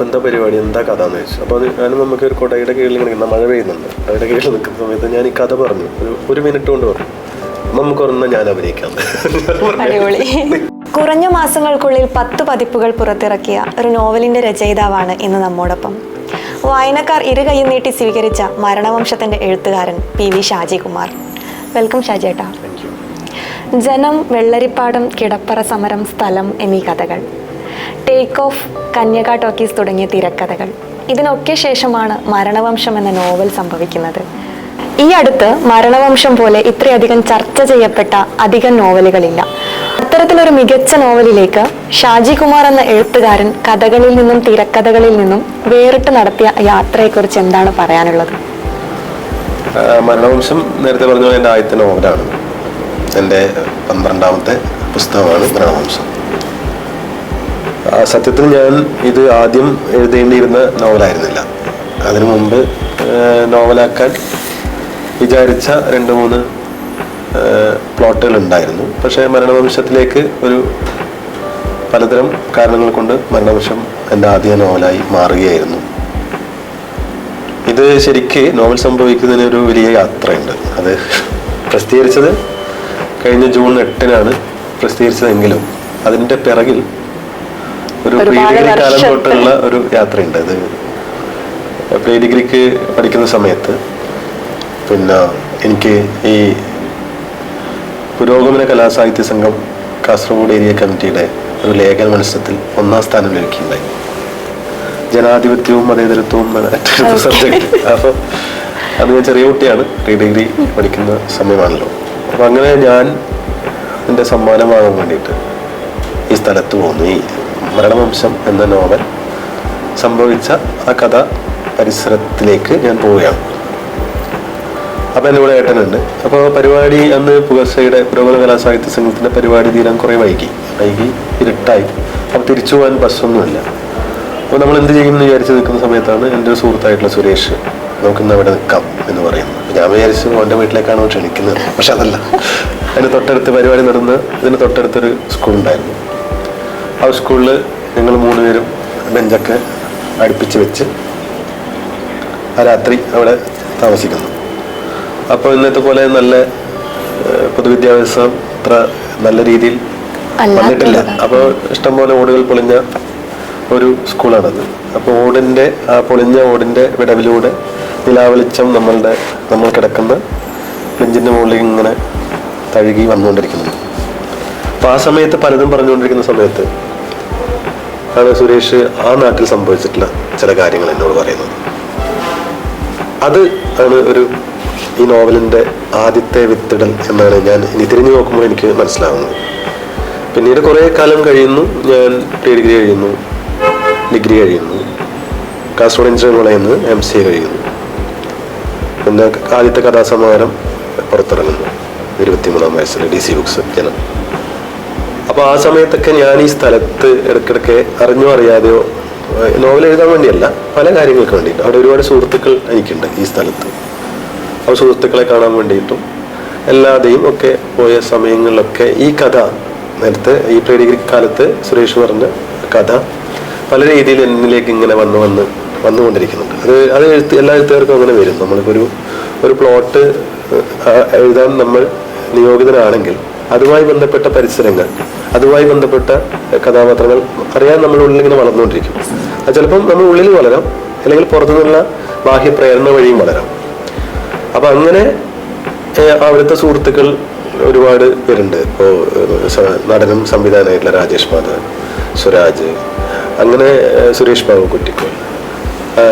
അപ്പം എന്താ പരിപാടി എന്താ കഥ എന്ന് ചോദിച്ചു. അപ്പോൾ അത് ഞാനും നമുക്ക് ഒരു കൊടയുടെ കീഴിൽ നിൽക്കുന്ന മഴ പെയ്യുന്നുണ്ട്. കൊടയുടെ കീഴിൽ നിൽക്കുന്ന സമയത്ത് ഞാൻ ഈ കഥ പറഞ്ഞു. ഒരു ഒരു മിനിറ്റ് കൊണ്ട് പറഞ്ഞു. നമുക്ക് ഒരെണ്ണം ഞാൻ അഭിനയിക്കാം. കുറഞ്ഞ മാസങ്ങൾക്കുള്ളിൽ പത്ത് പതിപ്പുകൾ പുറത്തിറക്കിയ ഒരു നോവലിന്റെ രചയിതാവാണ് ഇന്ന് നമ്മോടൊപ്പം. വായനക്കാർ ഇരു കൈ നീട്ടി സ്വീകരിച്ച മരണവംശത്തിന്റെ എഴുത്തുകാരൻ പി വി ഷാജികുമാർ. വെൽക്കം ഷാജേട്ടാ ജനം വെള്ളരിപ്പാടം കിടപ്പറ സമരം സ്ഥലം എന്നീ കഥകൾ. ടേക്ക് ഓഫ് കന്യക ടോക്കീസ് തുടങ്ങിയ തിരക്കഥകൾ. ഇതിനൊക്കെ ശേഷമാണ് മരണവംശം എന്ന നോവൽ സംഭവിക്കുന്നത്. ഈ അടുത്ത് മരണവംശം പോലെ ഇത്രയധികം ചർച്ച ചെയ്യപ്പെട്ട അധികം നോവലുകളില്ല. അത്തരത്തിലൊരു മികച്ച നോവലിലേക്ക് ഷാജി കുമാർ എന്ന എഴുത്തുകാരൻ കഥകളിൽ നിന്നും തിരക്കഥകളിൽ നിന്നും വേറിട്ട് നടത്തിയ യാത്രയെക്കുറിച്ച് എന്താണ് പറയാനുള്ളത്? മരണവംശം നേരത്തെ പറഞ്ഞ എന്റെ ആദ്യത്തെ നോവലാണ്. എന്റെ പന്ത്രണ്ടാമത്തെ പുസ്തകമാണ് മരണവംശം. സത്യത്തിൽ ഞാൻ ഇത് ആദ്യം എഴുതേണ്ടിയിരുന്ന നോവലായിരുന്നില്ല. അതിനു മുമ്പ് നോവലാക്കാൻ വിചാരിച്ച രണ്ട് മൂന്ന് പ്ലോട്ടുകൾ ഉണ്ടായിരുന്നു പക്ഷേ മരണവംശത്തിലേക്ക് ഒരു പലതരം കാരണങ്ങൾ കൊണ്ട് മരണവംശം എന്റെ ആദ്യ നോവലായി മാറുകയായിരുന്നു. ഇത് ശരിക്ക് നോവൽ സംഭവിക്കുന്നതിന് ഒരു വലിയ യാത്രയുണ്ട്. അത് പ്രസിദ്ധീകരിച്ചത് കഴിഞ്ഞ ജൂൺ എട്ടിനാണ് പ്രസിദ്ധീകരിച്ചതെങ്കിലും അതിന്റെ പിറകിൽ ഒരു പ്രീ ഡിഗ്രി കാലം തൊട്ടുള്ള ഒരു യാത്രയുണ്ട്. അത് പ്രീ ഡിഗ്രിക്ക് പഠിക്കുന്ന സമയത്ത് പിന്നെ എനിക്ക് ഈ പുരോഗമന കലാസാഹിത്യ സംഘം കാസർഗോഡ് ഏരിയ കമ്മിറ്റിയുടെ ഒരു ലേഖന മത്സരത്തിൽ ഒന്നാം സ്ഥാനം ലഭിക്കുകയുണ്ടായി. ജനാധിപത്യവും മതേതരത്വവും സബ്ജക്ട് അപ്പോൾ അത് ഞാൻ ചെറിയ കുട്ടിയാണ്. പ്രീ ഡിഗ്രി പഠിക്കുന്ന സമയമാണല്ലോ. അപ്പോൾ അങ്ങനെ ഞാൻ എന്റെ സമ്മാനം വാങ്ങാൻ വേണ്ടിയിട്ട് ഈ സ്ഥലത്ത് പോകുന്നു ഈ മരണവംശം എന്ന നോവൽ സംഭവിച്ച ആ കഥ പരിസരത്തിലേക്ക് ഞാൻ പോവുകയാണ്. അപ്പം എന്റെ കൂടെ ഏട്ടനുണ്ട്. അപ്പോൾ പരിപാടി അന്ന് പുകസയുടെ പുരോഗമന കലാസാഹിത്യ സംഘത്തിന്റെ പരിപാടി തീരാൻ കുറേ വൈകി. വൈകി ഇരുട്ടായി. അപ്പോൾ തിരിച്ചു പോകാൻ ബസ്സൊന്നുമില്ല. അപ്പോൾ നമ്മൾ എന്ത് ചെയ്യും എന്ന് വിചാരിച്ച് നിൽക്കുന്ന സമയത്താണ് എന്റെ ഒരു സുഹൃത്തായിട്ടുള്ള സുരേഷ് നമുക്കിന്ന് അവിടെ നിൽക്കാം എന്ന് പറയുന്നത്. അപ്പോൾ ഞാൻ വിചാരിച്ചു അവന്റെ വീട്ടിലേക്കാണ് ക്ഷണിക്കുന്നത്. പക്ഷെ അതല്ല. അതിന് തൊട്ടടുത്ത് പരിപാടി നടന്ന് ഇതിന് തൊട്ടടുത്തൊരു സ്കൂൾ ആ സ്കൂളിൽ ഞങ്ങൾ മൂന്ന് പേരും ബെഞ്ചൊക്കെ അടുപ്പിച്ച് വെച്ച് ആ രാത്രി അവിടെ താമസിക്കുന്നു. അപ്പോൾ ഇന്നത്തെ പോലെ നല്ല പൊതുവിദ്യാഭ്യാസം അത്ര നല്ല രീതിയിൽ വന്നിട്ടില്ല. അപ്പോൾ ഇഷ്ടംപോലെ ഓടുകൾ പൊളിഞ്ഞ ഒരു സ്കൂളാണത്. അപ്പോൾ ഓടിന്റെ ആ പൊളിഞ്ഞ ഓടിന്റെ വിടവിലൂടെ നിലാവെളിച്ചം നമ്മളുടെ നമ്മൾ കിടക്കുന്ന ഫ്ലിഞ്ചിന്റെ മുകളിൽ ഇങ്ങനെ തഴുകി വന്നുകൊണ്ടിരിക്കുന്നു. അപ്പോൾ ആ സമയത്ത് പലതും പറഞ്ഞുകൊണ്ടിരിക്കുന്ന സമയത്ത് ആണ് സുരേഷ് ആ നാട്ടിൽ സംഭവിച്ചിട്ടുള്ള ചില കാര്യങ്ങൾ എന്നോട് പറയുന്നത്. അത് ആണ് ഒരു ഈ നോവലിന്റെ ആദ്യത്തെ വിത്തിടൽ എന്നാണ് ഞാൻ ഇനി തിരിഞ്ഞു നോക്കുമ്പോൾ എനിക്ക് മനസ്സിലാവുന്നത്. പിന്നീട് കുറേ കാലം കഴിയുന്നു ഞാൻ പ്രീ ഡിഗ്രി കഴിയുന്നു ഡിഗ്രി കഴിയുന്നു കാസർഗോഡ് എഞ്ചിനീയറിംഗ് കോളേജിൽ നിന്ന് എം സി എ കഴിയുന്നു. പിന്നെ ആദ്യത്തെ കഥാസമാഹാരം പുറത്തിറങ്ങുന്നു ഇരുപത്തിമൂന്നാം വയസ്സിൽ ഡി സി ബുക്സ് ജനം. അപ്പോൾ ആ സമയത്തൊക്കെ ഞാൻ ഈ സ്ഥലത്ത് ഇടയ്ക്കിടയ്ക്ക് അറിഞ്ഞോ അറിയാതെയോ നോവൽ എഴുതാൻ വേണ്ടിയല്ല പല കാര്യങ്ങൾക്ക് വേണ്ടിയിട്ട്. അവിടെ ഒരുപാട് സുഹൃത്തുക്കൾ എനിക്കുണ്ട് ഈ സ്ഥലത്ത്. ആ സുഹൃത്തുക്കളെ കാണാൻ വേണ്ടിയിട്ടും എല്ലാതെയും ഒക്കെ പോയ സമയങ്ങളിലൊക്കെ ഈ കഥ നേരത്തെ ഈ പ്രീ ഡിഗ്രി കാലത്ത് സുരേഷ് പറഞ്ഞ കഥ പല രീതിയിൽ എന്നിലേക്ക് ഇങ്ങനെ വന്ന് വന്ന് വന്നുകൊണ്ടിരിക്കുന്നുണ്ട്. അത് അത് എഴുത്ത് എല്ലാ എഴുത്തുകാർക്കും അങ്ങനെ വരും. നമ്മൾക്കൊരു ഒരു പ്ലോട്ട് എഴുതാൻ നമ്മൾ നിയോഗിതനാണെങ്കിൽ അതുമായി ബന്ധപ്പെട്ട പരിസരങ്ങൾ അതുമായി ബന്ധപ്പെട്ട കഥാപാത്രങ്ങൾ അറിയാൻ നമ്മൾ ഉള്ളിൽ ഇങ്ങനെ വളർന്നുകൊണ്ടിരിക്കും. അത് ചിലപ്പം നമ്മൾ ഉള്ളിൽ വളരാം അല്ലെങ്കിൽ പുറത്തുനിന്നുള്ള ബാഹ്യ പ്രേരണ വഴിയും വളരാം. അപ്പൊ അങ്ങനെ അവിടുത്തെ സുഹൃത്തുക്കൾ ഒരുപാട് പേരുണ്ട്. ഇപ്പോൾ നടനും സംവിധാനമായിട്ടുള്ള രാജേഷ് മാധവൻ സുരാജ് അങ്ങനെ സുരേഷ് ബാബു കുറ്റിക്കോൽ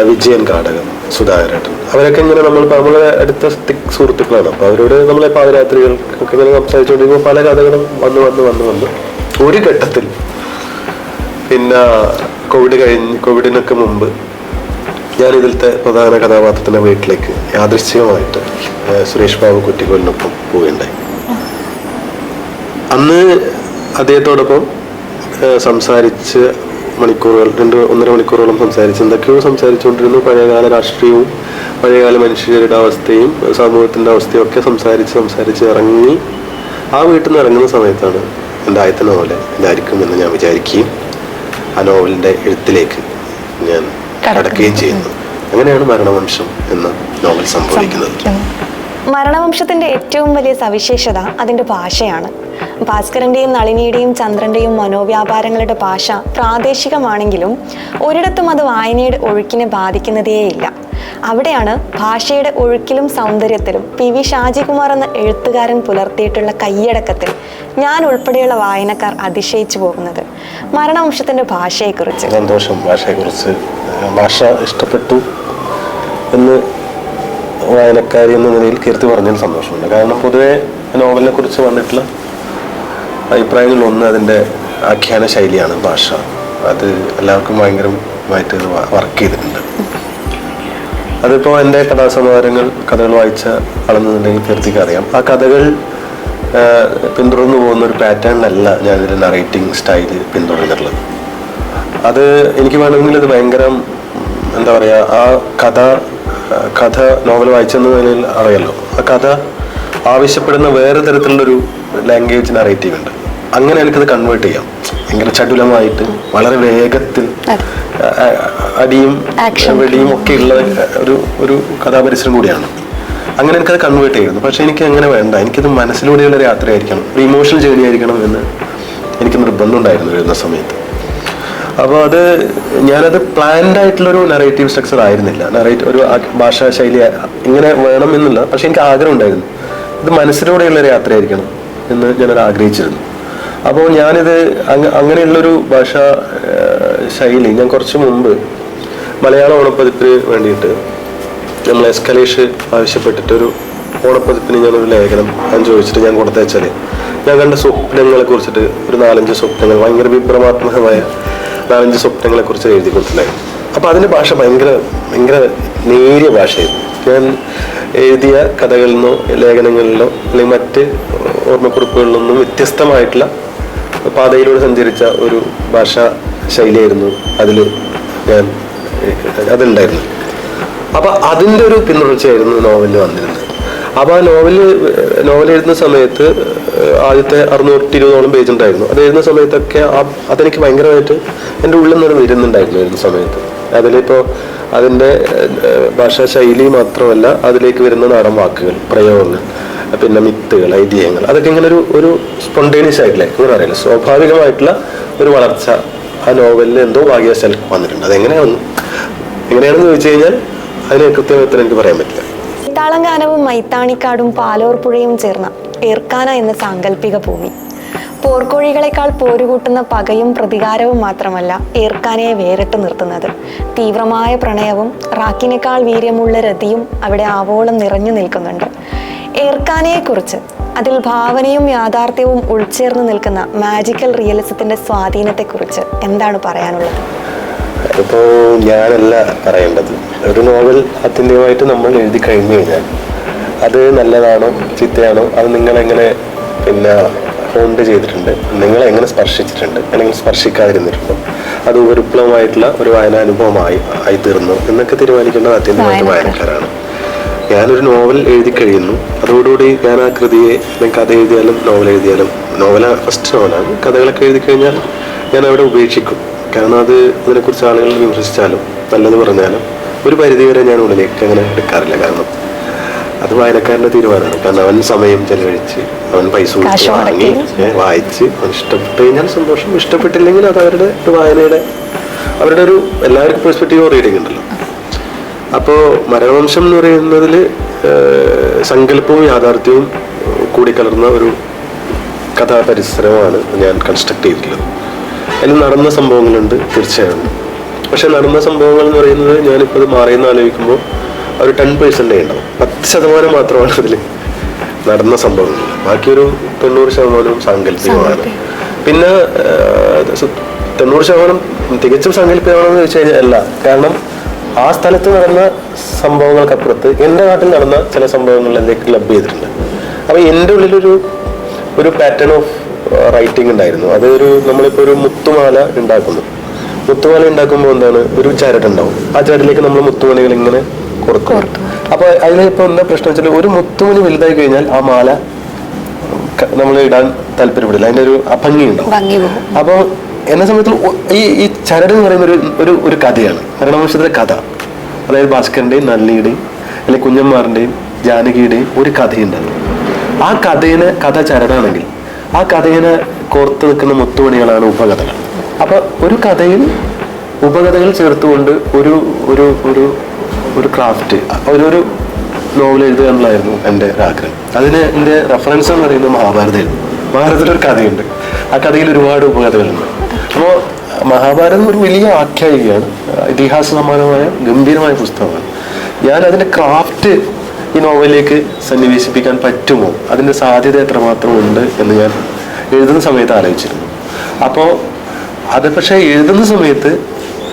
വിജയൻ കാടകം സുധാകരേട്ടൻ. അവരൊക്കെ ഇങ്ങനെ നമ്മൾ നമ്മളെ അടുത്ത തിക് സുഹൃത്തുക്കളാണ്. അപ്പോൾ അവരോട് നമ്മളെ ഒക്കെ ഇങ്ങനെ സംസാരിച്ചുകൊണ്ടിരിക്കുമ്പോൾ പല കഥകളും വന്ന് വന്ന് വന്ന് വന്ന് ഒരു ഘട്ടത്തിൽ. പിന്നെ കോവിഡ് കഴിഞ്ഞ് കോവിഡിനൊക്കെ മുമ്പ് ഞാൻ ഇതിലത്തെ പ്രധാന കഥാപാത്രത്തിന്റെ വീട്ടിലേക്ക് യാദൃശ്ചികമായിട്ട് സുരേഷ് ബാബു കുറ്റിക്കോലിനൊപ്പം പോവുകയുണ്ടായി. അന്ന് അദ്ദേഹത്തോടൊപ്പം സംസാരിച്ച് മണിക്കൂറുകൾ രണ്ട് ഒന്നര മണിക്കൂറോളം സംസാരിച്ച് എന്തൊക്കെയോ സംസാരിച്ചുകൊണ്ടിരുന്നു. പഴയകാല രാഷ്ട്രീയവും പഴയകാല മനുഷ്യരുടെ അവസ്ഥയും സമൂഹത്തിന്റെ അവസ്ഥയും ഒക്കെ സംസാരിച്ച് സംസാരിച്ച് ഇറങ്ങി ആ വീട്ടിൽ നിന്ന് ഇറങ്ങുന്ന സമയത്താണ് ആദ്യത്തെ നോവൽ ഇതായിരിക്കും എന്ന് ഞാൻ വിചാരിക്കുകയും ആ നോവലിന്റെ എഴുത്തിലേക്ക് ഞാൻ കടക്കുകയും ചെയ്യുന്നു. അങ്ങനെയാണ് മരണവംശം എന്ന നോവൽ സംഭവിക്കുന്നത്. മരണവംശത്തിന്റെ ഏറ്റവും വലിയ സവിശേഷത അതിന്റെ ഭാഷയാണ്. ഭാസ്കരന്റെയും നളിനിയുടെയും ചന്ദ്രന്റെയും മനോവ്യാപാരങ്ങളുടെ ഭാഷ പ്രാദേശികമാണെങ്കിലും ഒരിടത്തും അത് വായനയുടെ ഒഴുക്കിനെ ബാധിക്കുന്നതേയില്ല. അവിടെയാണ് ഭാഷയുടെ ഒഴുക്കിലും സൗന്ദര്യത്തിലും പി വി ഷാജികുമാർ എന്ന എഴുത്തുകാരൻ പുലർത്തിയിട്ടുള്ള കൈയടക്കത്തിൽ ഞാൻ ഉൾപ്പെടെയുള്ള വായനക്കാർ അതിശയിച്ചു പോകുന്നത് മരണവംശത്തിന്റെ ഭാഷയെക്കുറിച്ച്. സന്തോഷം ഭാഷയെക്കുറിച്ച്. ഭാഷ ഇഷ്ടപ്പെട്ടു എന്ന് വായനക്കാരി എന്ന നിലയിൽ കീർത്തി പറഞ്ഞതിൽ സന്തോഷമുണ്ട്. കാരണം പൊതുവെ നോവലിനെ കുറിച്ച് വന്നിട്ടുള്ള അഭിപ്രായങ്ങളിൽ ഒന്ന് അതിന്റെ ആഖ്യാന ശൈലിയാണ് ഭാഷ. അത് എല്ലാവർക്കും ഭയങ്കരമായിട്ട് വർക്ക് ചെയ്തിട്ടുണ്ട്. അതിപ്പോൾ എന്റെ കഥാസമാഹാരങ്ങൾ കഥകൾ വായിച്ച ആളെന്നുണ്ടെങ്കിൽ കീർത്തിക്ക് അറിയാം. ആ കഥകൾ പിന്തുടർന്നു പോകുന്ന ഒരു പാറ്റേണിലല്ല ഞാനിതിൽ നറേറ്റിംഗ് സ്റ്റൈൽ പിന്തുടർന്നിട്ടുള്ളത്. അത് എനിക്ക് വേണമെങ്കിൽ അത് ഭയങ്കര എന്താ പറയുക ആ കഥ കഥ നോവൽ വായിച്ചെന്ന നിലയിൽ അറിയാലോ. ആ കഥ ആവശ്യപ്പെടുന്ന വേറെ തരത്തിലുള്ളൊരു ലാംഗ്വേജ് നറേറ്റീവ് ഉണ്ട്. അങ്ങനെ എനിക്കത് കൺവേർട്ട് ചെയ്യാം. ഭയങ്കര ചടുലമായിട്ട് വളരെ വേഗത്തിൽ അടിയും വെടിയും ഒക്കെ ഉള്ള ഒരു ഒരു കഥാപരിസരം കൂടിയാണ്. അങ്ങനെ എനിക്കത് കൺവേർട്ട് ചെയ്യുന്നു പക്ഷെ എനിക്ക് അങ്ങനെ വേണ്ട. എനിക്കത് മനസ്സിലൂടെയുള്ള ഒരു യാത്രയായിരിക്കണം. ഒരു ഇമോഷണൽ ജേണി ആയിരിക്കണം എന്ന് എനിക്ക് നിർബന്ധം ഉണ്ടായിരുന്നു എഴുതുന്ന സമയത്ത്. അപ്പോൾ അത് ഞാനത് പ്ലാൻഡ് ആയിട്ടുള്ളൊരു നറേറ്റീവ് സ്ട്രക്ചർ ആയിരുന്നില്ല. നറേറ്റ് ഒരു ഭാഷാ ശൈലി ഇങ്ങനെ വേണം എന്നുള്ള പക്ഷെ എനിക്ക് ആഗ്രഹം ഉണ്ടായിരുന്നു. ഇത് മനസ്സിലൂടെയുള്ള ഒരു യാത്രയായിരിക്കണം എന്ന് ഞാനത് ആഗ്രഹിച്ചിരുന്നു. അപ്പോൾ ഞാനിത് അങ്ങ- അങ്ങനെയുള്ളൊരു ഭാഷാ ശൈലി ഞാൻ കുറച്ച് മുമ്പ് മലയാള ഓണപ്പതിപ്പിന് വേണ്ടിയിട്ട് നമ്മൾ എസ്കലേഷ് ആവശ്യപ്പെട്ടിട്ട് ഒരു ഓണപ്പതിപ്പിന് ഞാനൊരു ലേഖനം ഞാൻ ചോദിച്ചിട്ട് ഞാൻ കൊടുത്തയച്ചാൽ ഞാൻ കണ്ട സ്വപ്നങ്ങളെ കുറിച്ചിട്ട് ഒരു നാലഞ്ച് സ്വപ്നങ്ങൾ ഭയങ്കര വിഭ്രമാത്മകമായ നാലഞ്ച് സ്വപ്നങ്ങളെ കുറിച്ച് എഴുതി കൊടുത്തിട്ടുണ്ടായിരുന്നു അപ്പോൾ അതിന്റെ ഭാഷ ഭയങ്കര ഭയങ്കര നേരിയ ഭാഷയായിരുന്നു. ഞാൻ എഴുതിയ കഥകളിൽ നിന്നോ ലേഖനങ്ങളിലോ അല്ലെങ്കിൽ മറ്റ് ഓർമ്മക്കുറിപ്പുകളിൽ നിന്നും വ്യത്യസ്തമായിട്ടുള്ള പാതയിലൂടെ സഞ്ചരിച്ച ഒരു ഭാഷാ ശൈലിയായിരുന്നു അതിൽ ഞാൻ അതുണ്ടായിരുന്നു. അപ്പം അതിന്റെ ഒരു പിന്തുടർച്ചയായിരുന്നു നോവലിൽ വന്നിരുന്നത്. അപ്പോൾ ആ നോവൽ നോവൽ എഴുതുന്ന സമയത്ത് ആദ്യത്തെ അറുന്നൂറ്റി ഇരുപതോളം പേജ് ഉണ്ടായിരുന്നു. അത് എഴുതുന്ന സമയത്തൊക്കെ ആ അതെനിക്ക് ഭയങ്കരമായിട്ട് എന്റെ ഉള്ളിൽ നിന്ന് വരുന്നുണ്ടായിരുന്നു എഴുതുന്ന സമയത്ത്. അതിലിപ്പോൾ അതിന്റെ ഭാഷാ ശൈലി മാത്രമല്ല അതിലേക്ക് വരുന്ന നാടൻ വാക്കുകൾ പ്രയോഗങ്ങൾ. പിന്നെ മിത്തുകൾ ഐതിഹ്യങ്ങൾ. അതൊക്കെ ഇങ്ങനെ ഒരു ഒരു സ്പോണ്ടേനിയസ് ആയിട്ടുള്ള എങ്ങനെ പറയുന്നത്. സ്വാഭാവികമായിട്ടുള്ള ഒരു വളർച്ച ആ നോവലിൽ എന്തോ ഭാഗ്യവശാൽ വന്നിട്ടുണ്ട്. അതെങ്ങനെയാണ് എങ്ങനെയാണെന്ന് ചോദിച്ചു കഴിഞ്ഞാൽ അതിന് കൃത്യമായി ഉത്തരം എനിക്ക് പറയാൻ പറ്റില്ല. താളങ്കാനവും മൈത്താണിക്കാടും പാലോർപ്പുഴയും ചേർന്ന ഏർക്കാന എന്ന സാങ്കല്പിക ഭൂമി. പോർക്കോഴികളെക്കാൾ പോരുകൂട്ടുന്ന പകയും പ്രതികാരവും മാത്രമല്ല ഏർക്കാനയെ വേറിട്ട് നിർത്തുന്നത്. തീവ്രമായ പ്രണയവും റാക്കിനേക്കാൾ വീര്യമുള്ള രതിയും അവിടെ ആവോളം നിറഞ്ഞു നിൽക്കുന്നുണ്ട്. ഏർക്കാനയെക്കുറിച്ച്. അതിൽ ഭാവനയും യാഥാർത്ഥ്യവും ഉൾച്ചേർന്ന് നിൽക്കുന്ന മാജിക്കൽ റിയലിസത്തിന്റെ സ്വാധീനത്തെക്കുറിച്ച് എന്താണ് പറയാനുള്ളത്? ഇപ്പോൾ ഞാനല്ല പറയേണ്ടത്. ഒരു നോവൽ ആത്യന്തികമായിട്ട് നമ്മൾ എഴുതി കഴിഞ്ഞു കഴിഞ്ഞാൽ അത് നല്ലതാണോ ചീത്തയാണോ അത് നിങ്ങളെങ്ങനെ പിന്നെ ഹോണ്ട് ചെയ്തിട്ടുണ്ട് നിങ്ങളെ എങ്ങനെ സ്പർശിച്ചിട്ടുണ്ട് അല്ലെങ്കിൽ സ്പർശിക്കാതിരുന്നിട്ടുണ്ടോ അത് ഉപരിപ്ലവമായിട്ടുള്ള ഒരു വായനാനുഭവമായി ആയി തീർന്നു എന്നൊക്കെ തീരുമാനിക്കേണ്ടത് അത്യന്തമായിട്ട് വായനക്കാരാണ്. ഞാനൊരു നോവൽ എഴുതി കഴിയുന്നു. അതോടുകൂടി ഞാൻ ആ കൃതിയെ ഞാൻ കഥ എഴുതിയാലും നോവൽ എഴുതിയാലും നോവല ഫസ്റ്റ് നോവലാണ്. കഥകളൊക്കെ എഴുതി കഴിഞ്ഞാൽ ഞാൻ അവിടെ ഉപേക്ഷിക്കും. കാരണം അത് അതിനെക്കുറിച്ച് ആളുകൾ വിമർശിച്ചാലും നല്ലത് പറഞ്ഞാലും ഒരു പരിധിവരെ ഞാൻ ഉള്ളിലേക്ക് അങ്ങനെ എടുക്കാറില്ല. കാരണം അത് വായനക്കാരന്റെ തീരുമാനമാണ്. കാരണം അവൻ സമയം ചെലവഴിച്ച് അവൻ പൈസ കൊടുത്ത് വാങ്ങി വായിച്ച് അവൻ ഇഷ്ടപ്പെട്ട് കഴിഞ്ഞാൽ സന്തോഷം. ഇഷ്ടപ്പെട്ടില്ലെങ്കിൽ അത് അവരുടെ ഒരു വായനയുടെ അവരുടെ ഒരു എല്ലാവർക്കും പെർസ്പെക്റ്റീവ് റീഡിംഗ് ഉണ്ടല്ലോ. അപ്പോൾ മരണവംശം എന്ന് പറയുന്നതിൽ സങ്കല്പവും യാഥാർത്ഥ്യവും കൂടിക്കലർന്ന ഒരു കഥാപരിസരമാണ് ഞാൻ കൺസ്ട്രക്ട് ചെയ്തിട്ടുള്ളത്. അതിൽ നടന്ന സംഭവങ്ങളുണ്ട് തീർച്ചയായും. പക്ഷെ നടന്ന സംഭവങ്ങൾ എന്ന് പറയുന്നത് ഞാനിപ്പോൾ അത് മാറിയെന്ന് ആലോചിക്കുമ്പോൾ ഒരു ടെൻ പെർസെന്റേ ഉണ്ടാവും. പത്ത് ശതമാനം മാത്രമാണ് അതിൽ നടന്ന സംഭവങ്ങൾ. ബാക്കിയൊരു തൊണ്ണൂറ് ശതമാനവും സാങ്കല്പികമാണ്. പിന്നെ തൊണ്ണൂറ് ശതമാനം തികച്ചും സാങ്കല്പികമാണെന്ന് ചോദിച്ചു കഴിഞ്ഞാൽ അല്ല. കാരണം ആ സ്ഥലത്ത് നടന്ന സംഭവങ്ങൾക്കപ്പുറത്ത് എന്റെ നാട്ടിൽ നടന്ന ചില സംഭവങ്ങൾ എന്റെ ക്ലബ് ചെയ്തിട്ടുണ്ട്. അപ്പോൾ എന്റെ ഉള്ളിലൊരു ഒരു പാറ്റേൺ ഓഫ് റൈറ്റിംഗ് ഉണ്ടായിരുന്നു. അതൊരു നമ്മളിപ്പോൾ ഒരു മുത്തുമാല ഉണ്ടാക്കുന്നു. മുത്തുമാല ഉണ്ടാക്കുമ്പോൾ എന്താണ്? ഒരു ചരടുണ്ടാവും ആ ചരടിലേക്ക് നമ്മൾ മുത്തുമണികൾ ഇങ്ങനെ കൊടുക്കും. അപ്പോൾ അതിലിപ്പോ എന്താ പ്രശ്നം വെച്ചാൽ ഒരു മുത്തുമണി വലുതായി കഴിഞ്ഞാൽ ആ മാല നമ്മൾ ഇടാൻ താല്പര്യപ്പെടില്ല. അതിന്റെ ഒരു അഭംഗി ഉണ്ടാവും. അപ്പോൾ എന്നെ സംബന്ധിച്ച് ഈ ഈ ചരട് എന്ന് പറയുന്ന ഒരു ഒരു ഒരു കഥയാണ്. മരണവംശത്തിലെ കഥ. അതായത് ഭാസ്കരന്റെയും നല്ലിയുടെയും അല്ലെങ്കിൽ കുഞ്ഞന്മാരുടെയും ജാനകിയുടെയും ഒരു കഥയുണ്ട് ആ കഥയിനെ കഥ ചരടാണെങ്കിൽ ആ കഥയിനെ കോർത്ത് നിൽക്കുന്ന മുത്തുമണികളാണ് ഉപകഥകൾ. അപ്പൊ ഒരു കഥയിൽ ഉപകഥകൾ ചേർത്തുകൊണ്ട് ഒരു ഒരു ഒരു ഒരു ക്രാഫ്റ്റ് ഒരു ഒരു നോവൽ എഴുതുക എന്നുള്ളതായിരുന്നു എന്റെ ആഗ്രഹം. അതിന് എന്റെ റെഫറൻസ് എന്ന് പറയുന്നത് മഹാഭാരതമായിരുന്നു മഹാഭാരതത്തിൽ. ഒരു കഥയുണ്ട്. ആ കഥയിൽ ഒരുപാട് ഉപകഥകളുണ്ട്. അപ്പോൾ മഹാഭാരതം ഒരു വലിയ ആഖ്യായികയാണ്. ഇതിഹാസ സമാനമായ ഗംഭീരമായ പുസ്തകമാണ്. ഞാൻ അതിന്റെ ക്രാഫ്റ്റ് ഈ നോവലിലേക്ക് സന്നിവേശിപ്പിക്കാൻ പറ്റുമോ? അതിന്റെ സാധ്യത എത്രമാത്രം ഉണ്ട് എന്ന് ഞാൻ എഴുതുന്ന സമയത്ത് ആലോചിച്ചിരുന്നു. അപ്പോൾ അത് പക്ഷേ എഴുതുന്ന സമയത്ത്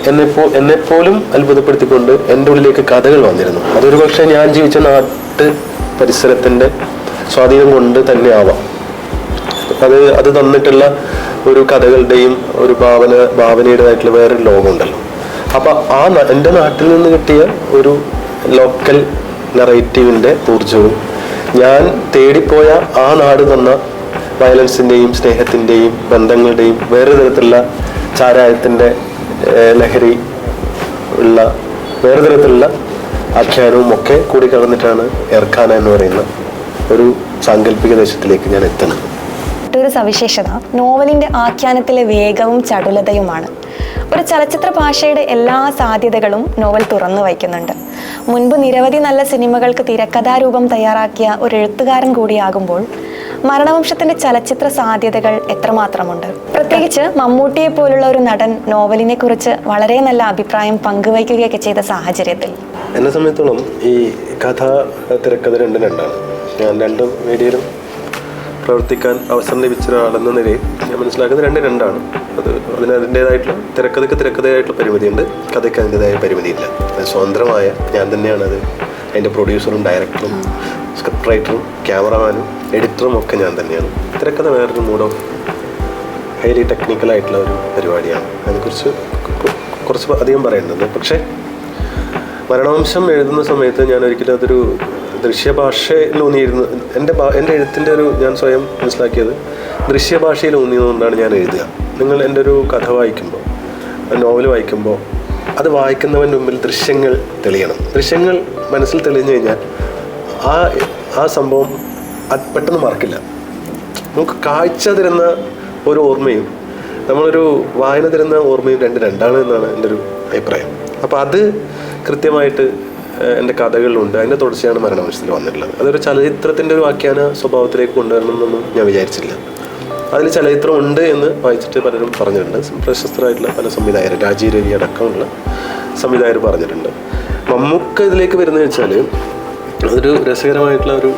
എന്നെപ്പോ എന്നെപ്പോലും അത്ഭുതപ്പെടുത്തിക്കൊണ്ട് എന്റെ ഉള്ളിലേക്ക് കഥകൾ വന്നിരുന്നു. അതൊരു പക്ഷേ ഞാൻ ജീവിച്ച നാട്ട് പരിസരത്തിന്റെ സ്വാധീനം കൊണ്ട് തന്നെ ആവാം. അത് അത് തന്നിട്ടുള്ള ഒരു കഥകളുടെയും ഒരു ഭാവന ഭാവനയുടേതായിട്ടുള്ള വേറൊരു ലോകമുണ്ടല്ലോ. അപ്പൊ ആ എന്റെ നാട്ടിൽ നിന്ന് കിട്ടിയ ഒരു ലോക്കൽ നറേറ്റീവിന്റെ ഊർജവും ഞാൻ തേടിപ്പോയ ആ നാട് തന്ന വയലൻസിന്റെയും സ്നേഹത്തിന്റെയും ബന്ധങ്ങളുടെയും വേറെ തരത്തിലുള്ള ചാരായത്തിന്റെ ഏഹ്, ലഹരി ഉള്ള വേറെ തരത്തിലുള്ള ആഖ്യാനവും ഒക്കെ കൂടി കടന്നിട്ടാണ് എർഖാന എന്ന് പറയുന്ന ഒരു സാങ്കല്പിക ദേശത്തിലേക്ക് ഞാൻ എത്തുന്നത്. മറ്റൊരു സവിശേഷത നോവലിന്റെ ആഖ്യാനത്തിലെ വേഗവും ചടുലതയുമാണ്. ഒരു ചലച്ചിത്ര ഭാഷയുടെ എല്ലാ സാധ്യതകളും നോവൽ തുറന്നു വയ്ക്കുന്നുണ്ട്. മുൻപ് നിരവധി നല്ല സിനിമകൾക്ക് തിരക്കഥാരൂപം തയ്യാറാക്കിയ ഒരു എഴുത്തുകാരൻ കൂടിയാകുമ്പോൾ മരണവംശത്തിന്റെ ചലച്ചിത്ര സാധ്യതകൾ എത്രമാത്രമുണ്ട്? പ്രത്യേകിച്ച് മമ്മൂട്ടിയെ പോലുള്ള ഒരു നടൻ നോവലിനെ കുറിച്ച് വളരെ നല്ല അഭിപ്രായം പങ്കുവയ്ക്കുകയൊക്കെ ചെയ്ത സാഹചര്യത്തിൽ. എന്നെ സംബന്ധിച്ചോളം ഈ കഥ തിരക്കഥ രണ്ടും രണ്ടാണ്. ഞാൻ രണ്ടും മീഡിയയിലും പ്രവർത്തിക്കാൻ അവസരം ലഭിച്ച ഒരാളെന്ന നിലയിൽ ഞാൻ മനസ്സിലാക്കുന്നത് രണ്ട് രണ്ടാണ്. അത് അതിന് അതിന്റെതായിട്ടുള്ള തിരക്കഥയ്ക്ക് തിരക്കഥയായിട്ടുള്ള പരിമിതിയുണ്ട്. കഥയ്ക്ക് അതിന്റെതായ പരിമിതിയില്ല. അത് സ്വതന്ത്രമായ ഞാൻ തന്നെയാണ് അത് അതിന്റെ പ്രൊഡ്യൂസറും ഡയറക്ടറും സ്ക്രിപ്റ്റ് റൈറ്ററും ക്യാമറമാനും എഡിറ്ററും ഒക്കെ ഞാൻ തന്നെയാണ്. തിരക്കഥ വേറൊരു മൂഡ് ഓഫ് ഹൈലി ടെക്നിക്കലായിട്ടുള്ള ഒരു പരിപാടിയാണ്. അതിനെക്കുറിച്ച് കുറച്ച് അധികം പറയേണ്ടത് പക്ഷേ മരണവംശം എഴുതുന്ന സമയത്ത് ഞാൻ ഒരിക്കലും അതൊരു ദൃശ്യഭാഷയിൽ ഊന്നിയിരുന്നു എന്റെ എന്റെ എഴുത്തിന്റെ ഒരു ഞാൻ സ്വയം മനസ്സിലാക്കിയത് ദൃശ്യഭാഷയിൽ ഊന്നിയതുകൊണ്ടാണ് ഞാൻ എഴുതുക. നിങ്ങൾ എന്റെ ഒരു കഥ വായിക്കുമ്പോൾ നോവൽ വായിക്കുമ്പോൾ അത് വായിക്കുന്നവന്റെ മുമ്പിൽ ദൃശ്യങ്ങൾ തെളിയണം. ദൃശ്യങ്ങൾ മനസ്സിൽ തെളിഞ്ഞു കഴിഞ്ഞാൽ ആ ആ സംഭവം അത് പെട്ടെന്ന് മറക്കില്ല. നമുക്ക് കാഴ്ച തരുന്ന ഒരു ഓർമ്മയും നമ്മളൊരു വായന തരുന്ന ഓർമ്മയും രണ്ട് രണ്ടാണ് എന്നാണ് എന്റെ ഒരു അഭിപ്രായം. അപ്പോൾ അത് കൃത്യമായിട്ട് എന്റെ കഥകളിലുണ്ട്. അതിന്റെ തുടർച്ചയാണ് മരണവംശത്തിൽ വന്നിട്ടുള്ളത്. അതൊരു ചലച്ചിത്രത്തിന്റെ ഒരു വാക്യാന സ്വഭാവത്തിലേക്ക് കൊണ്ടുവരണമെന്നൊന്നും ഞാൻ വിചാരിച്ചില്ല അതിൽ ചലച്ചിത്രം ഉണ്ട് എന്ന് വായിച്ചിട്ട് പലരും പറഞ്ഞിട്ടുണ്ട്. പ്രശസ്തരായിട്ടുള്ള പല സംവിധായകർ രാജീവ് രവി അടക്കമുള്ള സംവിധായകർ പറഞ്ഞിട്ടുണ്ട്. മമ്മൂക്ക ഇതിലേക്ക് വരുന്നത് വെച്ചാൽ അതൊരു രസകരമായിട്ടുള്ള ഒരു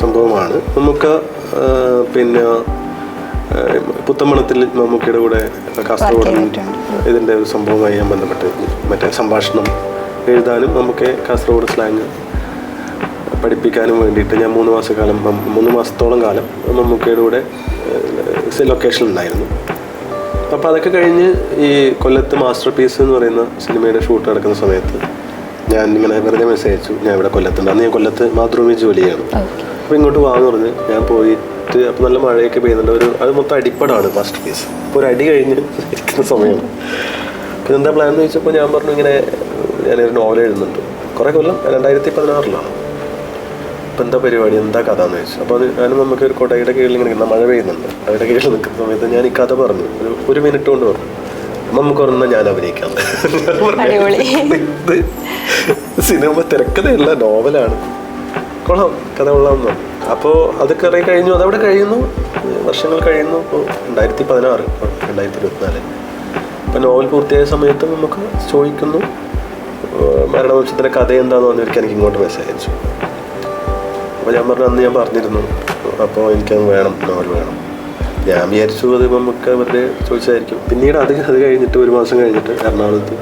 സംഭവമാണ്. മമ്മൂക്ക പിന്നെ പുത്തമ്പണത്തിൽ മമ്മൂക്കയുടെ കൂടെ കാസർഗോഡ് ഇതിന്റെ ഒരു സംഭവമായി ഞാൻ ബന്ധപ്പെട്ട് മറ്റേ സംഭാഷണം എഴുതാനും നമുക്ക് കാസർഗോഡ് സ്ലാങ് പഠിപ്പിക്കാനും വേണ്ടിയിട്ട് ഞാൻ മൂന്ന് മാസക്കാലം കാലം മൂന്ന് മാസത്തോളം കാലം മമ്മൂക്കയുടെ കൂടെ ലൊക്കേഷൻ ഉണ്ടായിരുന്നു. അപ്പോൾ അതൊക്കെ കഴിഞ്ഞ് ഈ കൊല്ലത്ത് മാസ്റ്റർ പീസ് എന്ന് പറയുന്ന സിനിമയുടെ ഷൂട്ട് നടക്കുന്ന സമയത്ത് ഞാൻ ഇങ്ങനെ വെറുതെ മെസ്സേജ് അയച്ചു ഞാൻ ഇവിടെ കൊല്ലത്തുണ്ട്. അന്ന് ഞാൻ കൊല്ലത്ത് മാതൃഭൂമി ജോലി ചെയ്യണം അപ്പോൾ ഇങ്ങോട്ട് വാന്ന് പറഞ്ഞ് ഞാൻ പോയിട്ട് അപ്പോൾ നല്ല മഴയൊക്കെ പെയ്യുന്നുണ്ട്. ഒരു അത് മൊത്തം അടിപ്പടാണ് മാസ്റ്റർ പീസ് അപ്പോൾ ഒരു അടി കഴിഞ്ഞ് ഇരിക്കുന്ന എന്താ പ്ലാൻ എന്ന് ചോദിച്ചപ്പോൾ ഞാൻ പറഞ്ഞു ഇങ്ങനെ ഞാനൊരു നോവൽ എഴുതുന്നുണ്ട്. കുറേ കൊല്ലം രണ്ടായിരത്തി പതിനാറിലാണ് ഇപ്പം എന്താ പരിപാടി എന്താ കഥ എന്ന് ചോദിച്ചു. അപ്പോൾ അത് ഞാനും നമുക്ക് ഒരു കൊടയുടെ കീഴിൽ ഇങ്ങനെ നിൽക്കുന്ന മഴ പെയ്യുന്നുണ്ട്. അവരുടെ കീഴിൽ നിൽക്കുന്ന സമയത്ത് ഞാൻ ഈ കഥ പറഞ്ഞു. ഒരു ഒരു മിനിറ്റ് കൊണ്ട് പറഞ്ഞു. നമുക്ക് ഒന്നാ ഞാൻ അഭിനയിക്കാം. സിനിമ തിരക്കഥയല്ല നോവലാണ് കൊള്ളാം കഥ കൊള്ളാം എന്ന് അപ്പോൾ അത് കയറി കഴിഞ്ഞു. അതവിടെ കഴിയുന്നു. വർഷങ്ങൾ കഴിയുന്നു. ഇപ്പോൾ രണ്ടായിരത്തി പതിനാറ് രണ്ടായിരത്തി ഇരുപത്തിനാല്. അപ്പോൾ നോവൽ പൂർത്തിയായ സമയത്ത് നമുക്ക് ചോദിക്കുന്നു. മരണവംശത്തിന്റെ കഥ എന്താണെന്ന് പറഞ്ഞിരിക്കാൻ എനിക്ക് ഇങ്ങോട്ട് മെസ്സേജ് അയച്ചു. അപ്പോൾ ഞാൻ പറഞ്ഞു അന്ന് ഞാൻ പറഞ്ഞിരുന്നു. അപ്പോൾ എനിക്കത് വേണം നോവൽ വേണം. ഞാൻ വിചാരിച്ചു അത് നമുക്ക് അവരുടെ ചോദിച്ചായിരിക്കും പിന്നീട് അത് അത് കഴിഞ്ഞിട്ട് ഒരു മാസം കഴിഞ്ഞിട്ട് എറണാകുളത്ത്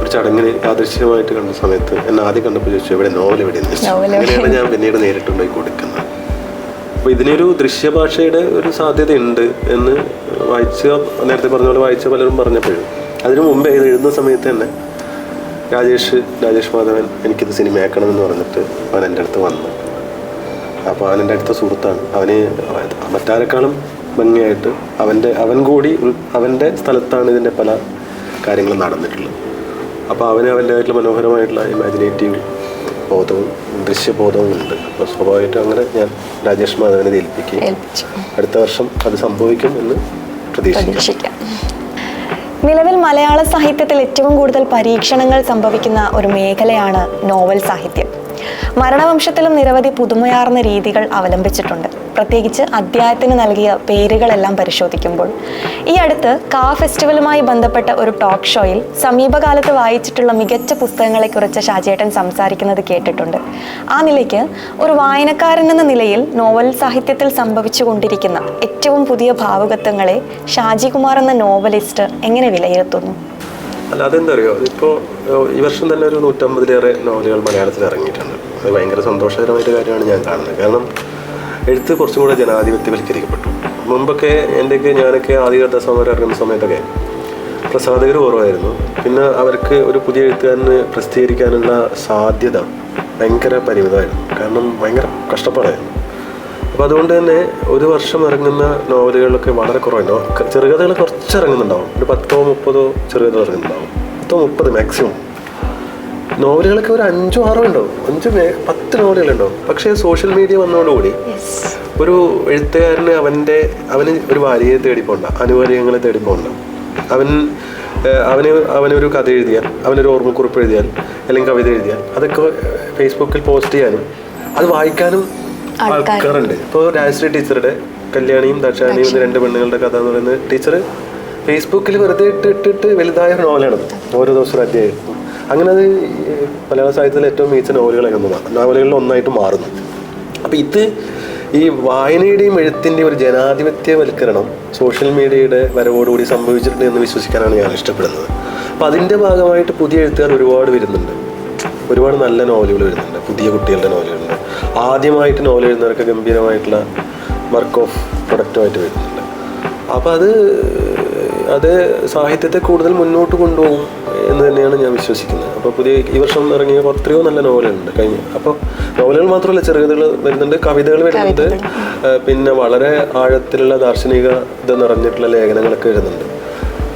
ഒരു ചടങ്ങിന് യാദൃശ്യമായിട്ട് കണ്ട സമയത്ത് എന്നെ ആദ്യം കണ്ടപ്പോൾ ചോദിച്ചു എവിടെ? നോവൽ എവിടെ അങ്ങനെയാണ് ഞാൻ പിന്നീട് നേരിട്ടുണ്ടായി കൊടുക്കുന്നത്. അപ്പോൾ ഇതിനൊരു ദൃശ്യഭാഷയുടെ ഒരു സാധ്യതയുണ്ട് എന്ന് വായിച്ച നേരത്തെ പറഞ്ഞ പോലെ വായിച്ച പലരും പറഞ്ഞപ്പോഴും. അതിനു മുമ്പേ ഇത് എഴുതുന്ന സമയത്ത് തന്നെ രാജേഷ് രാജേഷ് മാധവൻ എനിക്കിത് സിനിമയാക്കണമെന്ന് പറഞ്ഞിട്ട് അവൻ എന്റെ അടുത്ത് വന്നു. അപ്പോൾ അവൻ എന്റെ അടുത്ത സുഹൃത്താണ്. അവന് മറ്റാരെക്കാളും ഭംഗിയായിട്ട് അവന്റെ അവൻ കൂടി അവന്റെ സ്ഥലത്താണ് ഇതിന്റെ പല കാര്യങ്ങളും നടന്നിട്ടുള്ളത്. അപ്പോൾ അവന് അവന്റെതായിട്ടുള്ള മനോഹരമായിട്ടുള്ള ഇമാജിനേറ്റീവ് ബോധവും ദൃശ്യബോധവും ഉണ്ട്. അപ്പോൾ സ്വാഭാവികമായിട്ടും അങ്ങനെ ഞാൻ രാജേഷ് മാധവനെ ഏൽപ്പിക്കുകയും അടുത്ത വർഷം അത് സംഭവിക്കും എന്ന് പ്രതീക്ഷിക്കാം പ്രതീക്ഷിക്കാം. നിലവിൽ മലയാള സാഹിത്യത്തിൽ ഏറ്റവും കൂടുതൽ പരീക്ഷണങ്ങൾ സംഭവിക്കുന്ന ഒരു മേഖലയാണ് നോവൽ സാഹിത്യം. മരണവംശത്തിലും നിരവധി പുതുമയാർന്ന രീതികൾ അവലംബിച്ചിട്ടുണ്ട്. പ്രത്യേകിച്ച് അദ്ധ്യായത്തിന് നൽകിയ പേരുകളെല്ലാം പരിശോധിക്കുമ്പോൾ. ഈ അടുത്ത് കാ ഫെസ്റ്റിവലുമായി ബന്ധപ്പെട്ട ഒരു ടോക്ക് ഷോയിൽ സമീപകാലത്ത് വായിച്ചിട്ടുള്ള മികച്ച പുസ്തകങ്ങളെക്കുറിച്ച് ഷാജേട്ടൻ സംസാരിക്കുന്നത് കേട്ടിട്ടുണ്ട്. ആ നിലയ്ക്ക് ഒരു വായനക്കാരൻ എന്ന നിലയിൽ നോവൽ സാഹിത്യത്തിൽ സംഭവിച്ചു കൊണ്ടിരിക്കുന്ന ഏറ്റവും പുതിയ ഭാവുകത്വങ്ങളെ ഷാജികുമാർ എന്ന നോവലിസ്റ്റ് എങ്ങനെ വിലയിരുത്തുന്നു? അല്ല അതെന്താ അറിയോ ഇപ്പോൾ ഈ വർഷം തന്നെ ഒരു നൂറ്റമ്പതിലേറെ നോവലുകൾ മലയാളത്തിൽ ഇറങ്ങിയിട്ടുണ്ട്. അത് ഭയങ്കര സന്തോഷകരമായിട്ട് കാര്യമാണ് ഞാൻ കാണുന്നത്. കാരണം എഴുത്ത് കുറച്ചും കൂടെ ജനാധിപത്യവൽക്കരിക്കപ്പെട്ടു. മുമ്പൊക്കെ എന്റെയൊക്കെ ഞാനൊക്കെ ആദ്യഘട്ട സമരം ഇറങ്ങുന്ന സമയത്തൊക്കെ പ്രസാധകർ കുറവായിരുന്നു. പിന്നെ അവർക്ക് ഒരു പുതിയ എഴുത്തുകാരന് പ്രസിദ്ധീകരിക്കാനുള്ള സാധ്യത ഭയങ്കര പരിമിതമായിരുന്നു. കാരണം ഭയങ്കര കഷ്ടപ്പാടായിരുന്നു. അപ്പോൾ അതുകൊണ്ട് തന്നെ ഒരു വർഷം ഇറങ്ങുന്ന നോവലുകളൊക്കെ വളരെ കുറവുണ്ടാവും ചെറുകഥകൾ കുറച്ച് ഇറങ്ങുന്നുണ്ടാവും. ഒരു പത്തോ മുപ്പതോ ചെറുകഥകൾ ഇറങ്ങുന്നുണ്ടാവും. പത്തോ മുപ്പത് മാക്സിമം നോവലുകളൊക്കെ ഒരു അഞ്ചോ ആറോ ഉണ്ടാവും. അഞ്ച് പത്ത് നോവലുകളുണ്ടാവും പക്ഷേ സോഷ്യൽ മീഡിയ വന്നതോടുകൂടി ഒരു എഴുത്തുകാരന് അവന്റെ അവന് ഒരു വാര്യയെ തേടി പോകണ്ട അനുവാര്യങ്ങളെ തേടി പോകണ്ട അവൻ അവന് അവനൊരു കഥ എഴുതിയാൽ അവനൊരു ഓർമ്മക്കുറിപ്പ് എഴുതിയാൽ അല്ലെങ്കിൽ കവിത എഴുതിയാൽ അതൊക്കെ ഫേസ്ബുക്കിൽ പോസ്റ്റ് ചെയ്യാനും അത് വായിക്കാനും. ആൾക്കാരുണ്ട്. ഇപ്പോൾ രാജശ്രീ ടീച്ചറുടെ കല്യാണിയും ദക്ഷാണിയും എന്ന രണ്ട് പെണ്ണുങ്ങളുടെ കഥ എന്ന് പറയുന്നത് ടീച്ചർ ഫേസ്ബുക്കിൽ വെറുതെ ഇട്ട് ഇട്ടിട്ട് വലുതായ ഒരു നോവലാണ്. ഓരോ ദിവസവും അധ്യായം അങ്ങനെ അത് മലയാള സാഹിത്യത്തിലെ ഏറ്റവും മികച്ച നോവലുകളൊക്കെ നോവലുകളിൽ ഒന്നായിട്ട് മാറുന്നു. അപ്പോൾ ഇത് ഈ വായനയുടെയും എഴുത്തിന്റെയും ഒരു ജനാധിപത്യവൽക്കരണം സോഷ്യൽ മീഡിയയുടെ വരവോടുകൂടി സംഭവിച്ചിട്ടുണ്ട് എന്ന് വിശ്വസിക്കാനാണ് ഞാൻ ഇഷ്ടപ്പെടുന്നത്. അപ്പം അതിന്റെ ഭാഗമായിട്ട് പുതിയ എഴുത്തുകാർ ഒരുപാട് വരുന്നുണ്ട്. ഒരുപാട് നല്ല നോവലുകൾ വരുന്നുണ്ട്. പുതിയ കുട്ടികളുടെ നോവലുകളുണ്ട് ആദ്യമായിട്ട് നോവൽ എഴുതുന്നവർക്ക് ഗംഭീരമായിട്ടുള്ള വർക്ക് ഓഫ് പ്രൊഡക്റ്റുമായിട്ട് വരുന്നുണ്ട്. അപ്പോൾ അത് അത് സാഹിത്യത്തെ കൂടുതൽ മുന്നോട്ട് കൊണ്ടുപോകും എന്ന് തന്നെയാണ് ഞാൻ വിശ്വസിക്കുന്നത്. അപ്പോൾ പുതിയ ഈ വർഷം ഇറങ്ങിയ എത്രയോ നല്ല നോവലുണ്ട് കഴിഞ്ഞു അപ്പോൾ നോവലുകൾ മാത്രമല്ല ചെറുകഥകൾ വരുന്നുണ്ട് കവിതകൾ വരുന്നുണ്ട് പിന്നെ വളരെ ആഴത്തിലുള്ള ദാർശനിക ഇത് നിറഞ്ഞിട്ടുള്ള ലേഖനങ്ങളൊക്കെ വരുന്നുണ്ട്.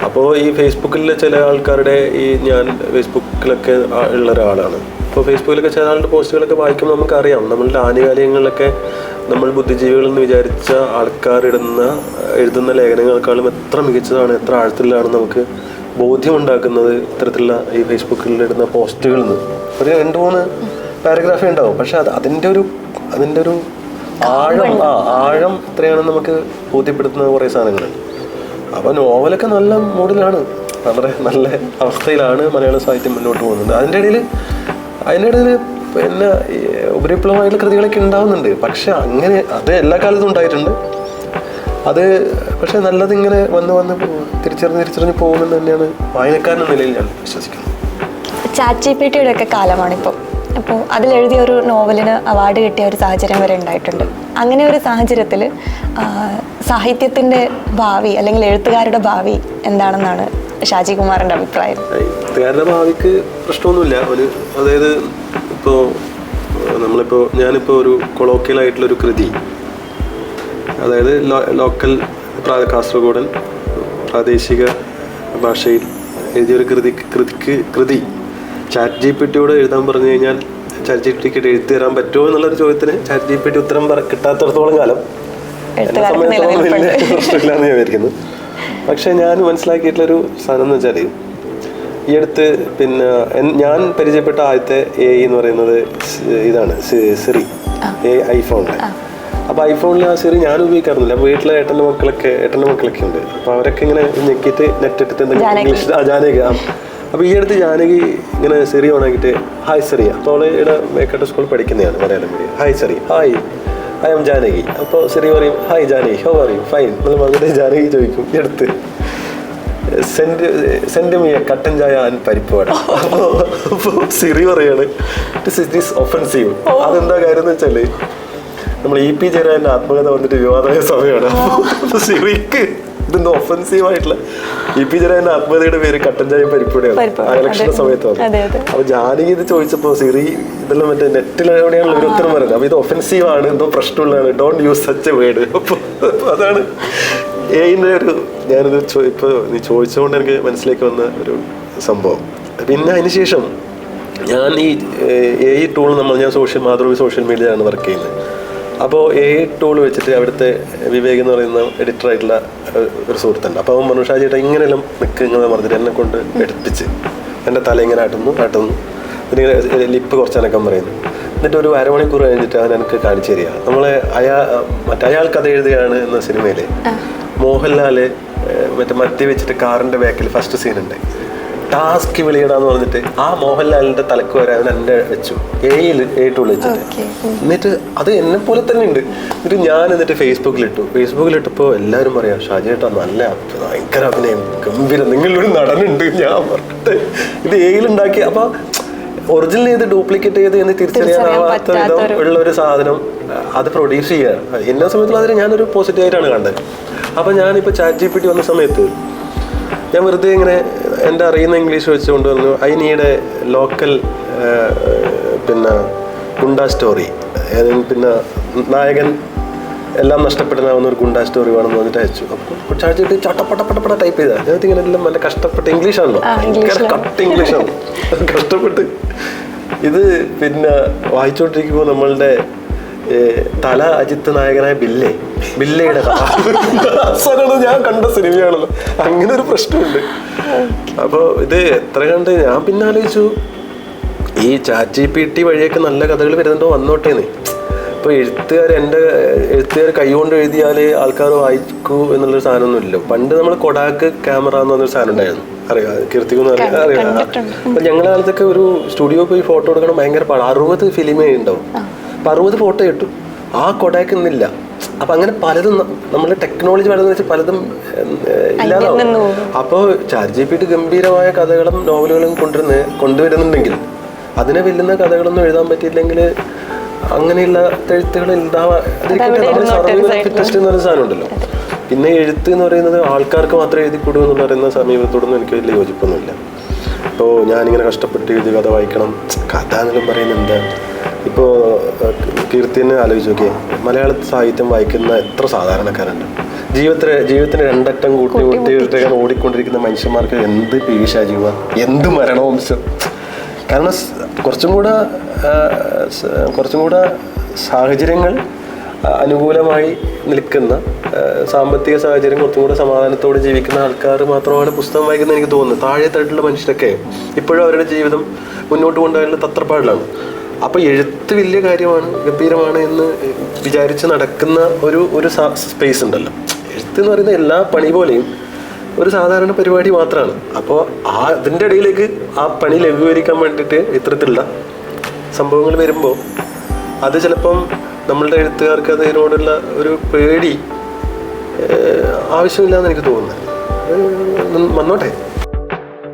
അപ്പോൾ ഈ ഫേസ്ബുക്കിലെ ചില ആൾക്കാരുടെ ഈ ഞാൻ ഫേസ്ബുക്കിലൊക്കെ ഉള്ള ഒരാളാണ്. അപ്പോൾ ഫേസ്ബുക്കിലൊക്കെ ചില പോസ്റ്റുകളൊക്കെ വായിക്കുമ്പോൾ നമുക്കറിയാം. നമ്മളുടെ ആനുകാലികങ്ങളിലൊക്കെ നമ്മൾ ബുദ്ധിജീവികളെന്ന് വിചാരിച്ച ആൾക്കാരിടുന്ന എഴുതുന്ന ലേഖനങ്ങളെക്കാളും എത്ര മികച്ചതാണ് എത്ര ആഴത്തിലാണ് നമുക്ക് ബോധ്യമുണ്ടാക്കുന്നത് ഇത്തരത്തിലുള്ള ഈ ഫേസ്ബുക്കിൽ ഇടുന്ന പോസ്റ്റുകളിൽ നിന്ന് ഒരു രണ്ട് മൂന്ന് പാരഗ്രാഫേ ഉണ്ടാവും. പക്ഷെ അത് അതിന്റെ ഒരു അതിന്റെ ഒരു ആഴം ആ ആഴം ഇത്രയാണ് നമുക്ക് ബോധ്യപ്പെടുത്തുന്ന കുറേ സാധനങ്ങളുണ്ട് അപ്പോൾ നോവലൊക്കെ നല്ല മൂഡിലാണ്. വളരെ നല്ല അവസ്ഥയിലാണ് മലയാള സാഹിത്യം മുന്നോട്ട് പോകുന്നത്. അതിന്റെ ഇടയിൽ അതിന്റെ ഇടയിൽ പിന്നെ ഉപരിപ്ലവമായിട്ടുള്ള കൃതികളൊക്കെ ഉണ്ടാവുന്നുണ്ട്. പക്ഷെ അങ്ങനെ അത് എല്ലാ കാലത്തും ഉണ്ടായിട്ടുണ്ട്. അത് പക്ഷെ നല്ലതിങ്ങനെ വന്ന് വന്ന് തിരിച്ചറിഞ്ഞ് തിരിച്ചറിഞ്ഞ് പോകുമെന്ന് തന്നെയാണ് വായനക്കാരൻ നിലയിൽ ഞാൻ വിശ്വസിക്കുന്നത്. ചാറ്റ് ജി പി ടിയുടെ ഒക്കെ കാലമാണിപ്പോൾ അപ്പോൾ അതിലെഴുതിയ ഒരു നോവലിന് അവാർഡ് കിട്ടിയ ഒരു സാഹചര്യം വരെ ഉണ്ടായിട്ടുണ്ട്. അങ്ങനെ ഒരു സാഹചര്യത്തിൽ സാഹിത്യത്തിന്റെ ഭാവി അല്ലെങ്കിൽ എഴുത്തുകാരുടെ ഭാവി എന്താണെന്നാണ് ഷാജി കുമാറിന്റെ അഭിപ്രായം എഴുത്തുകാരുടെ ഭാവിക്ക് പ്രശ്നമൊന്നുമില്ല. ഒരു അതായത് ഇപ്പോ നമ്മളിപ്പോൾ ഞാനിപ്പോൾ ഒരു കൊളോക്കിയൽ ആയിട്ടുള്ള ഒരു കൃതി. അതായത് ലോക്കൽ കാസർഗോഡൻ പ്രാദേശിക ഭാഷയിൽ എഴുതിയൊരു കൃതി കൃതിക്ക് കൃതി. ചാറ്റ് ജി പി ടിയോട് എഴുതാൻ പറഞ്ഞു കഴിഞ്ഞാൽ ചാറ്റ് ജി പി ടിക്ക് എഴുതി തരാൻ പറ്റുമോ എന്നുള്ളൊരു ചോദ്യത്തിന് ചാറ്റ് ജി പി ടി ഉത്തരം കിട്ടാത്തിടത്തോളം കാലം. എന്നെ സംബന്ധിച്ചിടത്തോളം വലിയ പ്രശ്നമില്ലാന്ന് ഞാൻ വിചാരിക്കുന്നു. പക്ഷെ ഞാൻ മനസ്സിലാക്കിയിട്ടുള്ളൊരു സാധനം എന്ന് വെച്ചാൽ ഈ അടുത്ത് പിന്നെ ഞാൻ പരിചയപ്പെട്ട ആദ്യത്തെ എ എന്ന് പറയുന്നത് ഇതാണ് സിറി എ ഐഫോണിലെ അപ്പോൾ ഐഫോണിൽ ആ. സിറി ഞാൻ ഉപയോഗിക്കാറില്ല അപ്പോൾ വീട്ടിലെ ഏട്ടന്റെ മക്കളൊക്കെ ഏട്ടന്റെ മക്കളൊക്കെ ഉണ്ട് അപ്പോൾ അവരൊക്കെ ഇങ്ങനെ ഞെക്കിയിട്ട് നെറ്റ് ഇട്ടിട്ട് എന്തെങ്കിലും. ഇംഗ്ലീഷ് ആ ജാനകി അപ്പോൾ ഈ അടുത്ത് ജാനകി ഇങ്ങനെ സിറി ഓണാക്കിയിട്ട് ഹായ് സിറി അപ്പോൾ അവൾ ഇവിടെ മേക്കട്ട് സ്കൂളിൽ പഠിക്കുന്നതാണ് Malayalam medium hi Siri hi I am Janaki. അപ്പോൾ സിറി പറയും ഹായ് ജാനകി ഹോ പറയും ഫൈൻ. എന്ന് പറഞ്ഞിട്ട് ജാനകി ചോദിക്കും എടുത്ത് സെന്റ് സെൻഡ് സെൻഡ് മീ കട്ടൻ ചായ ആൻഡ് പരിപ്പ് വട. അപ്പോൾ അപ്പോൾ സിറി പറയാണ് ദിസ് ഇസ് ദിസ് ഒഫൻസീവ് അതെന്താ കാര്യം എന്ന് വെച്ചാൽ നമ്മൾ ഇ പി ജയരാജന്റെ ആത്മകഥ വന്നിട്ട് വിവാദമായ സമയമാണ്. അപ്പോൾ സിറിക്ക് ഇതെന്തോ ഒഫൻസീവ് ആയിട്ടുള്ള ഇ പി ജന ആത്മഹത്യയുടെ പേര് കട്ടൻ ചായ പരിപ്പൂടെയാണ് ആ ഇലക്ഷന്റെ. സമയത്ത്. അപ്പൊ ജാനകി ഇത് ചോദിച്ചപ്പോ സിറി ഇതെല്ലാം മറ്റേ നെറ്റിൽ എവിടെയാണല്ലോ ഒരു ഉത്തരം പറയുന്നത്. അപ്പൊ ഇത് ഒഫൻസീവ് ആണ് എന്തോ പ്രശ്നമുള്ളതാണ്. Don't use such a word അപ്പൊ അതാണ് എന്റെ ഒരു ഞാനിത് ഇപ്പൊ നീ ചോദിച്ചുകൊണ്ട് എനിക്ക് മനസ്സിലേക്ക് വന്ന ഒരു സംഭവം. പിന്നെ അതിനുശേഷം ഞാൻ ഈ എ ടൂൾ നമ്മൾ ഞാൻ സോഷ്യൽ മാതൃഭൂമി സോഷ്യൽ മീഡിയയിലാണ് വർക്ക് ചെയ്യുന്നത്. അപ്പോൾ എ ടൂൾ വെച്ചിട്ട് അവിടുത്തെ വിവേക് എന്ന് പറയുന്ന എഡിറ്റർ ആയിട്ടുള്ള ഒരു സുഹൃത്തുണ്ട്. അപ്പോൾ അവൻ മനുഷ്യ ചേട്ടാ ഇങ്ങനെയെല്ലാം നിൽക്കുക ഇങ്ങനെ പറഞ്ഞിട്ട് എന്നെ കൊണ്ട് എടുപ്പിച്ച് എന്റെ തല ഇങ്ങനെ ആട്ടുന്നു ആട്ടുന്നു പിന്നെ ലിപ്പ് കുറച്ചനക്കം പറയുന്നു. എന്നിട്ട് ഒരു അരമണിക്കൂർ കഴിഞ്ഞിട്ട് അവൻ എനിക്ക് കാണിച്ചു തരിക. നമ്മളെ അയാ മറ്റേ അയാൾ കഥ എഴുതുകയാണ് എന്ന സിനിമയിൽ മോഹൻലാൽ മറ്റേ മദ്യ വെച്ചിട്ട് കാറിന്റെ ബാക്കിൽ ഫസ്റ്റ് സീനുണ്ട് ടാസ്ക് വിളിയിടാന്ന് പറഞ്ഞിട്ട് ആ മോഹൻലാലിന്റെ തലക്ക് വരെ അവൻ എന്റെ വെച്ചു. ഏയിൽ ഏറ്റവും വെച്ചിട്ട്. എന്നിട്ട് അത് എന്നെ പോലെ തന്നെ ഉണ്ട്. എന്നിട്ട് ഞാൻ എന്നിട്ട് ഫേസ്ബുക്കിൽ ഇട്ടപ്പോൾ എല്ലാവരും പറയാം ഷാജേട്ടാ നല്ല അഭി- ഭയങ്കര അഭിനയം. ഗംഭീരം. നിങ്ങളൊരു നടനുണ്ട്. ഞാൻ പറഞ്ഞിട്ട് ഇത് ഏയിലുണ്ടാക്കി അപ്പൊ ഒറിജിനൽ ചെയ്ത് ഡ്യൂപ്ലിക്കേറ്റ് ചെയ്ത് എന്ന് തിരിച്ചറിയാനാവാത്ത വിധം ഉള്ള ഒരു സാധനം അത് പ്രൊഡ്യൂസ് ചെയ്യുക. എന്നെ സംബന്ധിച്ചുള്ള അതിന് ഞാനൊരു പോസിറ്റീവ് ആയിട്ടാണ് കണ്ടത്. അപ്പൊ ഞാനിപ്പോൾ ചാറ്റ് ജി പി ടി വന്ന സമയത്ത് ഞാൻ വെറുതെ ഇങ്ങനെ എന്റെ അറിയുന്ന ഇംഗ്ലീഷ് വെച്ചുകൊണ്ട് വന്നു. ഐ നീഡ് എ ലോക്കൽ പിന്നെ ഗുണ്ട സ്റ്റോറി പിന്നെ നായകൻ എല്ലാം നഷ്ടപ്പെടുന്ന ഒരു ഗുണ്ട സ്റ്റോറി വേണമെന്ന് പറഞ്ഞിട്ട് അയച്ചു. അപ്പോൾ ചാടിച്ചിട്ട് ചട്ടപ്പട്ടപ്പട്ടപ്പട ടൈപ്പ് ചെയ്താൽ അതിനകത്ത് ഇങ്ങനെ എല്ലാം നല്ല കഷ്ടപ്പെട്ട് ഇംഗ്ലീഷാണല്ലോ. കട്ട് ഇംഗ്ലീഷാണ് കഷ്ടപ്പെട്ട്. ഇത് പിന്നെ വായിച്ചുകൊണ്ടിരിക്കുമ്പോൾ നമ്മളുടെ തല അജിത്ത് നായകനായ ബില്ലേ. ബില്ലയുടെ കഥ. ഞാൻ കണ്ട സിനിമയാണല്ലോ. അങ്ങനെ ഒരു പ്രശ്നമുണ്ട്. അപ്പോൾ ഇത് എത്ര കണ്ട്? ഞാൻ പിന്നെ ആലോചിച്ചു ഈ ചാറ്റ് ജി പി ടി വഴിയൊക്കെ നല്ല കഥകൾ വരുന്നുണ്ടോ വന്നോട്ടേന്ന്. ഇപ്പോൾ എഴുത്തുകാർ എന്റെ എഴുത്തുകാർ കൈകൊണ്ട് എഴുതിയാൽ ആൾക്കാർ വായിക്കൂ എന്നുള്ളൊരു സാധനമൊന്നുമില്ലല്ലോ. പണ്ട് നമ്മൾ കൊടാക്ക് ക്യാമറ എന്ന് പറഞ്ഞൊരു സാധനം ഉണ്ടായിരുന്നു. അറിയാം കീർത്തിക്കുന്ന അറിയാം. അപ്പം ഞങ്ങളുടെ കാലത്തൊക്കെ ഒരു സ്റ്റുഡിയോ പോയി ഫോട്ടോ എടുക്കണം ഭയങ്കര പാടാണ് അറുപത് ഫിലിമേ ഉണ്ടാവും. അപ്പൊ അറുപത് ഫോട്ടോ കിട്ടും ആ കൊടയൊക്കെ ഇന്നില്ല അപ്പൊ അങ്ങനെ പലതും നമ്മൾ ടെക്നോളജി വളർന്നു വെച്ചാൽ പലതും ഇല്ലാതാവും. അപ്പോൾ ചാറ്റ് ജി പി ടി ഗംഭീരമായ കഥകളും നോവലുകളും കൊണ്ടുവരുന്ന കൊണ്ടുവരുന്നുണ്ടെങ്കിൽ അതിനെ വെല്ലുന്ന കഥകളൊന്നും എഴുതാൻ പറ്റിയില്ലെങ്കിൽ അങ്ങനെയുള്ള എഴുത്തുകൾ. ടെസ്റ്റ് എന്ന് പറയുന്ന സാധനം ഉണ്ടല്ലോ പിന്നെ എഴുത്ത് എന്ന് പറയുന്നത് ആൾക്കാർക്ക് മാത്രം എഴുതി കൊടുൂ എന്ന് പറയുന്ന സമീപത്തോടൊന്നും എനിക്ക് വലിയ യോജിപ്പൊന്നുമില്ല. ഇപ്പോൾ ഞാനിങ്ങനെ കഷ്ടപ്പെട്ട് എഴുതി കഥ വായിക്കണം. കഥ എന്നെല്ലാം പറയുന്നത് എന്താ? ഇപ്പോൾ കീർത്തിനെ ആലോചിച്ച് നോക്കിയേ മലയാള സാഹിത്യം വായിക്കുന്ന എത്ര സാധാരണക്കാരുണ്ട്? ജീവിതത്തിലെ ജീവിതത്തിന് രണ്ടറ്റം കൂട്ടി കൂട്ടി കൂട്ടി ഓടിക്കൊണ്ടിരിക്കുന്ന മനുഷ്യന്മാർക്ക് എന്ത് പീഷ ജീവ എന്ത് മരണവംശം കാരണം കുറച്ചും കൂടെ കുറച്ചും കൂടെ സാഹചര്യങ്ങൾ അനുകൂലമായി നിൽക്കുന്ന സാമ്പത്തിക സാഹചര്യം കുറച്ചും കൂടെ സമാധാനത്തോടെ ജീവിക്കുന്ന ആൾക്കാർ മാത്രമാണ് പുസ്തകം വായിക്കുന്നത് എനിക്ക് തോന്നുന്നത്. താഴെ തട്ടിലുള്ള മനുഷ്യരൊക്കെ ഇപ്പോഴും അവരുടെ ജീവിതം മുന്നോട്ട് കൊണ്ടുപോകാനുള്ള തത്രപ്പാടിലാണ്. അപ്പോൾ എഴുത്ത് വലിയ കാര്യമാണ് ഗംഭീരമാണ് എന്ന് വിചാരിച്ച് നടക്കുന്ന ഒരു ഒരു സ്പേസ് ഉണ്ടല്ലോ. എഴുത്ത് എന്ന് പറയുന്ന എല്ലാ പണി പോലെയും ഒരു സാധാരണ പരിപാടി മാത്രമാണ് അപ്പോൾ ആ അതിന്റെ ഇടയിലേക്ക് ആ പണി ലഘൂകരിക്കാൻ വേണ്ടിയിട്ട് ഇത്തരത്തിലുള്ള സംഭവങ്ങൾ വരുമ്പോൾ അത് ചിലപ്പം നമ്മളുടെ എഴുത്തുകാർക്ക് അതിനോടുള്ള ഒരു പേടി ആവശ്യമില്ലാന്ന് എനിക്ക് തോന്നുന്നത് വന്നോട്ടെ.